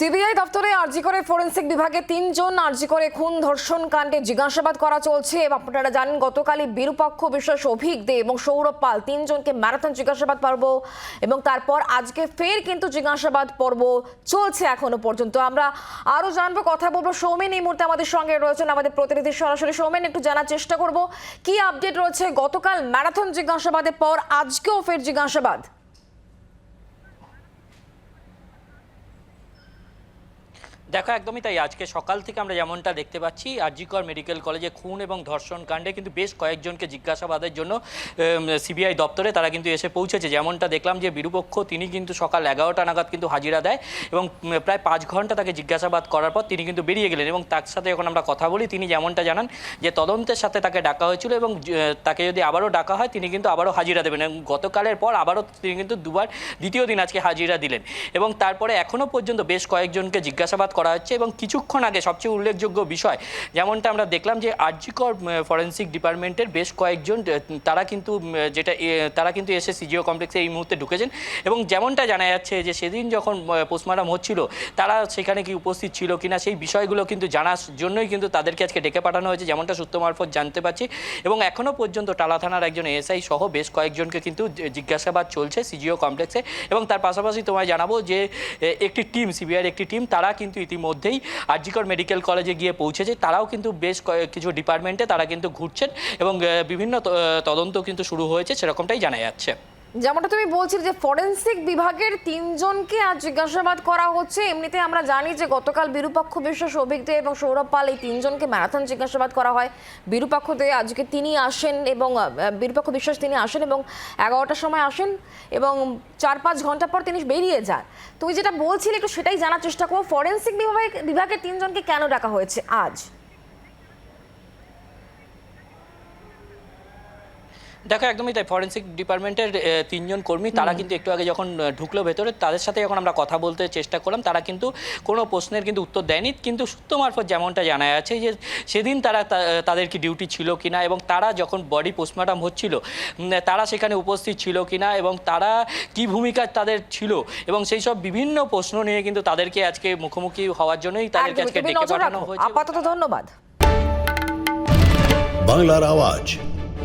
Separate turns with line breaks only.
CBI দপ্তরে আরজি করে forensic বিভাগে তিনজন আরজি করে খুন ধর্ষণ কাণ্ডে জিজ্ঞাসাবাদ করা চলছে। আপনারা জানেন, গতকালই বিরূপক্ষ বিশ্বাস অভিক দে এবং সৌরভ পাল তিনজনকে ম্যারাথন জিজ্ঞাসাবাদ পর্ব এবং তারপর আজকে ফের কিন্তু জিজ্ঞাসাবাদ পর্ব চলছে এখনও পর্যন্ত। আমরা আরও জানব, কথা বলব। সৌমেন এই মুহূর্তে আমাদের সঙ্গে রয়েছেন আমাদের প্রতিনিধি। সরাসরি সৌমেন, একটু জানার চেষ্টা করব, কি আপডেট রয়েছে? গতকাল ম্যারাথন জিজ্ঞাসাবাদের পর আজকেও ফের জিজ্ঞাসাবাদ?
দেখো, একদমই তাই। আজকে সকাল থেকে আমরা যেমনটা দেখতে পাচ্ছি, আরজিকর মেডিকেল কলেজে খুন এবং ধর্ষণ কাণ্ডে কিন্তু বেশ কয়েকজনকে জিজ্ঞাসাবাদের জন্য সিবিআই দপ্তরে তারা কিন্তু এসে পৌঁছেছে। যেমনটা দেখলাম যে বিরূপক্ষ, তিনি কিন্তু সকাল এগারোটা নাগাদ কিন্তু হাজিরা দেয় এবং প্রায় পাঁচ ঘণ্টা তাকে জিজ্ঞাসাবাদ করার পর তিনি কিন্তু বেরিয়ে গেলেন এবং তার সাথে যখন আমরা কথা বলি। তিনি যেমনটা জানান যে তদন্তের সাথে তাকে ডাকা হয়েছিল এবং তাকে যদি আবারও ডাকা হয়, তিনি কিন্তু আবারও হাজিরা দেবেন এবং গতকালের পর আবারও তিনি কিন্তু দুবার দ্বিতীয় দিন আজকে হাজিরা দিলেন। এবং তারপরে এখনও পর্যন্ত বেশ কয়েকজনকে জিজ্ঞাসাবাদ করা হচ্ছে এবং কিছুক্ষণ আগে সবচেয়ে উল্লেখযোগ্য বিষয়, যেমনটা আমরা দেখলাম যে আরজিকর ফরেন্সিক ডিপার্টমেন্টের বেশ কয়েকজন তারা কিন্তু যেটা তারা কিন্তু এসে সিজিও কমপ্লেক্সে এই মুহূর্তে ঢুকেছেন এবং যেমনটা জানা যাচ্ছে যে সেদিন যখন পোস্টমর্টম হচ্ছিল, তারা সেখানে কি উপস্থিত ছিল কিনা সেই বিষয়গুলো কিন্তু জানার জন্যই কিন্তু তাদেরকে আজকে ডেকে পাঠানো হয়েছে, যেমনটা সূত্র মারফত জানতে পারছি এবং এখনও পর্যন্ত টালা থানার একজন এসআই সহ বেশ কয়েকজনকে কিন্তু জিজ্ঞাসাবাদ চলছে সিজিও কমপ্লেক্সে এবং তার পাশাপাশি তোমায় জানাব যে একটি টিম সিবিআইয়ের একটি টিম, তারা কিন্তু ইতিমধ্যেই আরজিকর মেডিকেল কলেজে গিয়ে পৌঁছেছে। তারাও কিন্তু বেশ কিছু ডিপার্টমেন্টে তারা কিন্তু ঘুরছেন এবং বিভিন্ন তদন্ত কিন্তু শুরু হয়েছে, সেরকমটাই জানা যাচ্ছে।
যেমনটা তুমি বলছিলে যে ফরেন্সিক বিভাগের তিনজনকে আজ জিজ্ঞাসাবাদ করা হচ্ছে। এমনিতে আমরা জানি যে গতকাল বিরূপক্ষ বিশ্বাস অভিজ্ঞ এবং সৌরভ পাল এই তিনজনকে ম্যারাথন জিজ্ঞাসাবাদ করা হয়। বিরূপক্ষ দিয়ে আজকে তিনি আসেন এবং বিরূপক্ষ বিশ্বাস তিনি আসেন এবং এগারোটার সময় আসেন এবং চার পাঁচ ঘণ্টা পর তিনি বেরিয়ে যান। তুমি যেটা বলছিলে একটু সেটাই জানার চেষ্টা করব। ফরেন্সিক বিভাগে, বিভাগের তিনজনকে কেন ডাকা হয়েছে আজ?
দেখো একদমই তাই। ফরেন্সিক ডিপার্টমেন্টের তিনজন কর্মী তারা কিন্তু একটু আগে যখন ঢুকলো ভেতরে তাদের সাথে যখন আমরা কথা বলতে চেষ্টা করলাম তারা কিন্তু কোনো প্রশ্নের কিন্তু উত্তর দেয়নি। কিন্তু সূত্র মারফত যেমনটা জানা যাচ্ছে যে সেদিন তারা তা- তাদের কি ডিউটি ছিল কিনা এবং তারা যখন বডি পোস্টমর্টম হচ্ছিল তারা সেখানে উপস্থিত ছিল কিনা এবং তারা কি ভূমিকা তাদের ছিল এবং সেই সব বিভিন্ন প্রশ্ন নিয়ে কিন্তু তাদেরকে আজকে মুখোমুখি হওয়ার জন্যই তাদেরকে আজকে ডেকে পাঠানো হয়েছে।
আপাতত ধন্যবাদ।
বাংলার আওয়াজ।